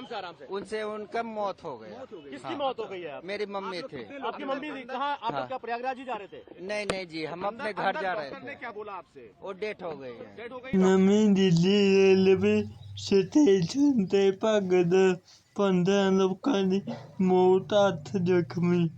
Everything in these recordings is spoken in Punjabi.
آرام سے آرام سے۔ ان سے ان کا موت ہو گیا۔ ہاں۔ کس کی موت ہو گئی ہے میری ممی تھے آپ کی ممی تھی۔ کہاں آپ ہاں۔ کیا پریاگ راج ہی جا رہے تھے؟ نہیں نہیں جی ہم اپنے گھر جا رہے تھے۔ کیا بولا آپ سے؟ وہ ڈیٹ ہو گئی ہے۔ ممی دلی ریلوے ਸਟੇਸ਼ਨ ਤੇ ਭਗਦੇ ਪੰਦਰਾਂ ਲੋਕਾਂ ਦੀ ਮੌਤ ਹੱਥ ਜ਼ਖਮੀ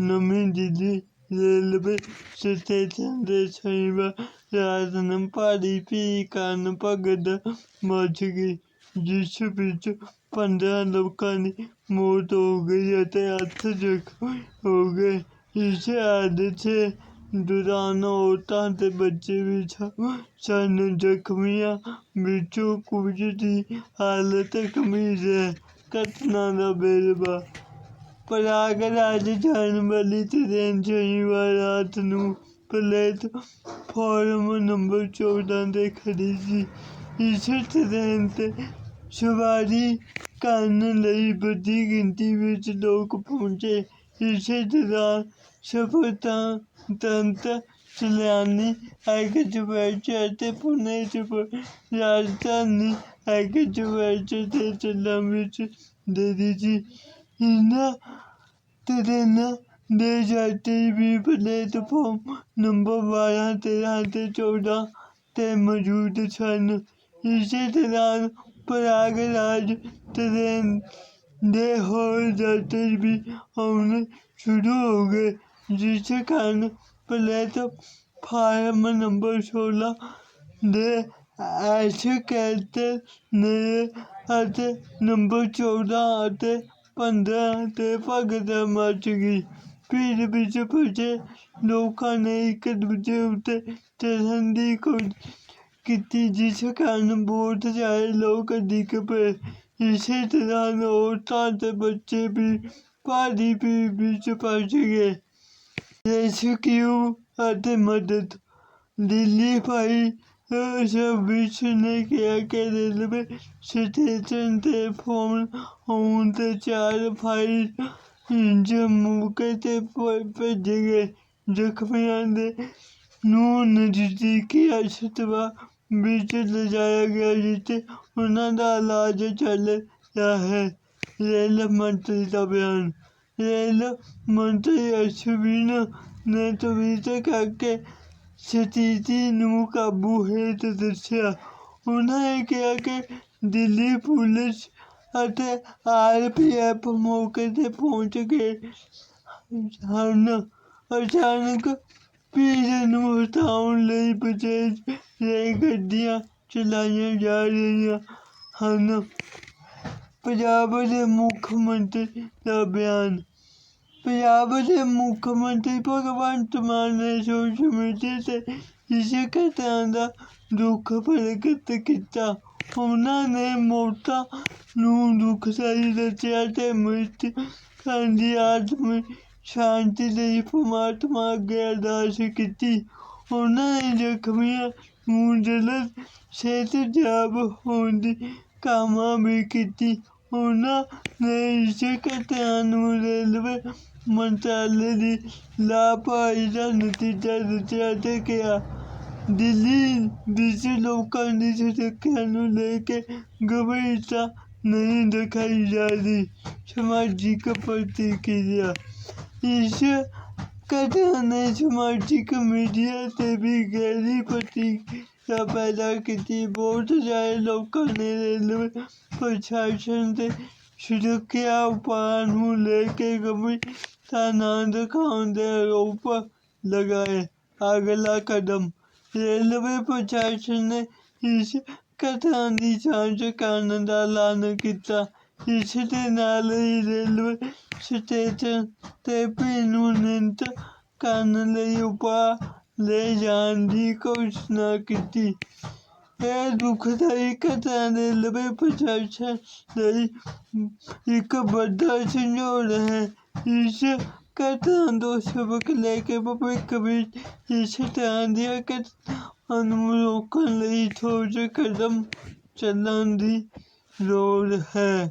ਨਵੀਂ ਦਿੱਲੀ ਰੇਲਵੇ ਸਟੇਸ਼ਨ ਦੇ ਸ਼ਨੀਵਾਰ ਰਾਤ ਨੂੰ ਭਾਰੀ ਭੀੜ ਕਾਰਨ ਭਗਤ ਮਚ ਗਈ ਜਿਸ ਵਿੱਚ 15 ਲੋਕਾਂ ਦੀ ਮੌਤ ਹੋ ਗਈ ਅਤੇ ਅੱਠ ਜ਼ਖਮੀ ਹੋ ਗਏ। ਇਸ ਹਾਦਸੇ ਦੌਰਾਨ ਔਰਤਾਂ ਤੇ ਬੱਚੇ ਵੀ ਸ਼ਾ- ਸਨ। ਜ਼ਖਮੀਆਂ ਵਿੱਚੋਂ ਕੁਝ ਦੀ ਹਾਲਤ ਗੰਭੀਰ ਹੈ। ਘਟਨਾ ਦਾ ਵੇਰਵਾ ਪ੍ਰਯਾਗਰਾਜ ਜਾਣ ਵਾਲੀ ਟ੍ਰੇਨ ਸ਼ਨੀਵਾਰ ਰਾਤ ਨੂੰ ਪਲੇਟਫਾਰਮ ਨੰਬਰ 14 ਤੇ ਖੜੀ ਸੀ। ਇਸ ਟ੍ਰੇਨ ਤੇ ਸਵਾਰੀ ਕਰਨ ਲਈ ਵੱਡੀ ਗਿਣਤੀ ਵਿੱਚ ਲੋਕ ਪਹੁੰਚੇ। ਇਸੇ ਦੌਰਾਨ ਸਫਲਤਾ ਤੰਤ ਸਲਿਆਨੀ ਐਗਜਵੈਚ ਅਤੇ ਪੁਨੇ ਚ ਰਾਜਧਾਨੀ ਐਗਜਵੈਚ ਤੇ ਚੱਲਣ ਵਿੱਚ ਦੇਰੀ ਸੀ। ਇਹਨਾਂ ਟ੍ਰੇਨਾਂ ਦੇ ਯਾਤਰੀ ਵੀ ਪਲੇਟਫਾਰਮ ਨੰਬਰ 12 13 ਤੇ 14 ਤੇ ਮੌਜੂਦ ਸਨ। ਇਸੇ ਦੌਰਾਨ ਪ੍ਰਯਾਗਰਾਜ ਟ੍ਰੇਨ ਦੇ ਹੋਰ ਯਾਤਰੀ ਵੀ ਆਉਣੇ ਸ਼ੁਰੂ ਹੋ ਗਏ, ਜਿਸ ਕਾਰਨ ਪਲੇਟਫਾਰਮ ਨੰਬਰ 16 ਦੇ ਐਸ਼ ਐਸਕੇਟਰ ਨੇ ਅਤੇ ਨੰਬਰ 14 ਅਤੇ 15 ਤੇ ਭਗਤ ਮਚ ਗਈ। ਭੀੜ ਵਿੱਚ ਫਸੇ ਲੋਕਾਂ ਨੇ ਇੱਕ ਦੂਜੇ ਉੱਤੇ ਚੜ੍ਹਨ ਦੀ ਕੋਸ਼ਿਸ਼ కిత్తించి కనుబోత లోకధికపై నిశేషణాలు اور ساتھ بچے بھی پانی کے بیچ پھنس گئے۔ ریسکیو اور مدد؟ دلی فائر سروس نے کیا کہ ریلوے اسٹیشن سے فون ہوتے چار فائر جب موقع پر پہنچ گئے۔ زخمیوں نو نزدیکی اسپتال ਭ- ਭੇਜੇ ਗਏ ਜ਼ਖਮੀਆਂ ਦੇ ਨੂੰ ਨਜ਼ਦੀਕੀ ਹਸਪਤਾਲ ਵਿੱਚ ਲਿਜਾਇਆ ਗਿਆ ਜਿੱਥੇ ਉਹਨਾਂ ਦਾ ਇਲਾਜ ਚੱਲ ਰਿਹਾ ਹੈ ਰੇਲ ਮੰਤਰੀ ਦਾ ਬਿਆਨ ਰੇਲ ਮੰਤਰੀ ਅਸ਼ਵਿਨ ਨੇ ਟਵੀਟ ਕਰਕੇ ਸਥਿਤੀ ਨੂੰ ਕਾਬੂ ਹੇਠ ਦੱਸਿਆ ਉਹਨਾਂ ਨੇ ਕਿਹਾ ਕਿ ਦਿੱਲੀ ਪੁਲਿਸ ਅਤੇ ਆਰਪੀਐਫ ਮੌਕੇ ਤੇ ਪਹੁੰਚ ਗਏ ਹਨ ਅਚਾਨਕ ਭੀੜ ਨੂੰ ਹਟਾਉਣ ਲਈ ਵਿਸ਼ੇਸ਼ ਰੇਲ ਗੱਡੀਆਂ ਚਲਾਈਆਂ ਜਾ ਰਹੀਆਂ ਹਨ। ਪੰਜਾਬ ਦੇ ਮੁੱਖ ਮੰਤਰੀ ਦਾ ਬਿਆਨ, ਪੰਜਾਬ ਦੇ ਮੁੱਖ ਮੰਤਰੀ ਭਗਵੰਤ ਮਾਨ ਨੇ ਸੋਸ਼ਲ ਮੀਡੀਆ ਤੇ ਇਸ ਘਟਨਾ ਦਾ ਦੁੱਖ ਪ੍ਰਗਟ ਕੀਤਾ। ਉਹਨਾਂ ਨੇ ਮੌਤਾਂ ਨੂੰ ਦੁਖਦਾਈ ਦੱਸਿਆ ਤੇ ਮ੍ਰਿਤਕਾਂ ਦੀ ਆਤਮਿਕ ਸ਼ਾਂਤੀ ਲਈ ਪਰਮਾਤਮਾ ਅੱਗੇ ਅਰਦਾਸ ਕੀਤੀ। ਉਹਨਾਂ ਨੇ ਜ਼ਖਮੀਆਂ ਨੂੰ ਜਲਦ ਸਿਹਤਯਾਬ ਹੋਣ ਦੀ ਕਾਮਨਾ ਵੀ ਕੀਤੀ। ਉਹਨਾਂ ਨੇ ਇਸ ਘਟਨਾ ਨੂੰ ਰੇਲਵੇ ਮੰਤਰਾਲੇ ਦੀ ਲਾਪਰਵਾਹੀ ਦਾ ਨਤੀਜਾ ਦਿੱਤਾ ਤੇ ਕਿਹਾ, ਦਿੱਲੀ ਵਿੱਚ ਲੋਕਾਂ ਦੀ ਸੁਰੱਖਿਆ ਨੂੰ ਲੈ ਕੇ ਗੰਭੀਰਤਾ ਨਹੀਂ ਦਿਖਾਈ ਜਾ ਰਹੀ। ਸਮਾਜਿਕ ਪ੍ਰਤੀਕਿਰਿਆ ਇਸ ਘਟਨਾ ਨੇ ਸਮਾਜਿਕ ਮੀਡੀਆ ਤੇ ਵੀ ਗਹਿਰੀ ਪ੍ਰਤੀਕਿਰਿਆ ਪੈਦਾ ਕੀਤੀ ਬਹੁਤ ਸਾਰੇ ਲੋਕਾਂ ਨੇ ਰੇਲਵੇ ਪ੍ਰਸ਼ਾਸਨ ਦੇ ਸੁਰੱਖਿਆ ਉਪਾਅ ਨੂੰ ਲੈ ਕੇ ਗੰਭੀਰਤਾ ਨਾ ਦਿਖਾਉਣ ਦੇ ਆਰੋਪ ਲਗਾਏ ਅਗਲਾ ਕਦਮ ਰੇਲਵੇ ਪ੍ਰਸ਼ਾਸਨ ਨੇ ਇਸ ਘਟਨਾ ਦੀ ਜਾਂਚ ਕਰਨ ਦਾ ਐਲਾਨ ਕੀਤਾ اس لی ریلوے اسٹیشن سے پیڑوں مینٹ کر جان کی کوشش نہ کیٹنا پر بڑا سنجور ہے اس گٹنا دو سبق لے کے بوکس روکنے تھوڑے قدم چلانے Lol he.